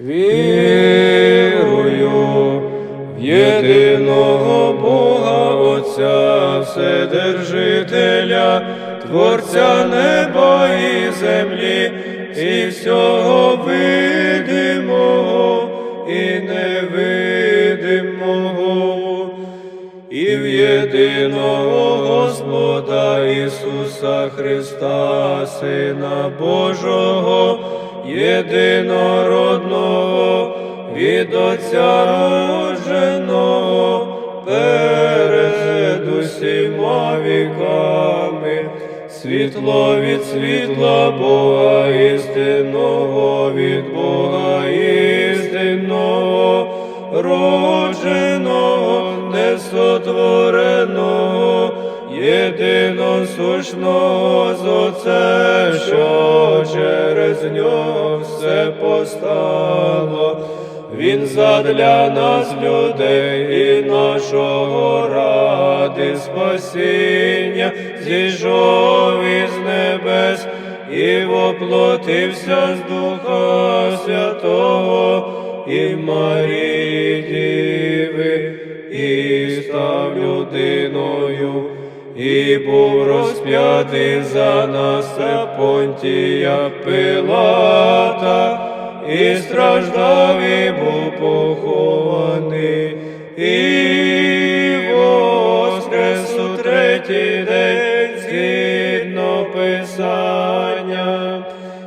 Вірую в єдиного Бога Отця, Вседержителя, Творця неба і землі, і всього єдиного Господа Ісуса Христа, Сина Божого, єдинородного, від Отця родженого, перед усіма віками, світло від світла Бога істинного, від Бога істинного, родженого, несотвореного, єдиносушного з Отцем, що через нього все постало. Він задля нас, людей, і нашого ради спасіння, зійшов із небес і воплотився з Духа Святого і Марії Діви, і став людиною, і був розп'ятий за нас Понтія Пилата, і страждав, і був похований, і воскрес у третій день згідно Писання,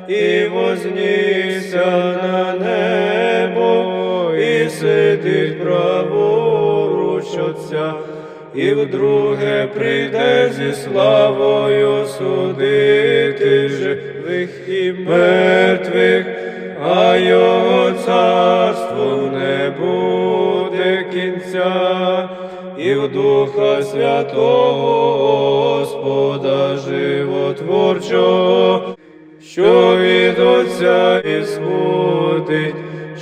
і вознісся на небо, і сидить праворуч Отця, і вдруге прийде зі славою судити живих і мертвих, а його царство не буде кінця, і в Духа Святого Господа животворчого, що від Отця ісходить,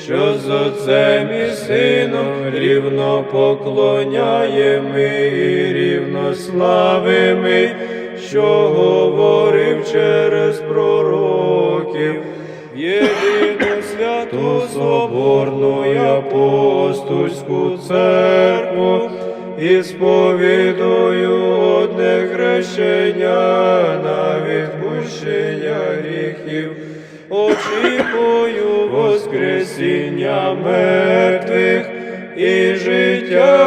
що з Отцем і Сином рівно поклоняємо і рівно славимо, що говорив через пророків, єдину святу соборну і апостольську церкву, і сповідую одне хрещення на відпущення гріхів, очікую воскресіння мертвих і життя.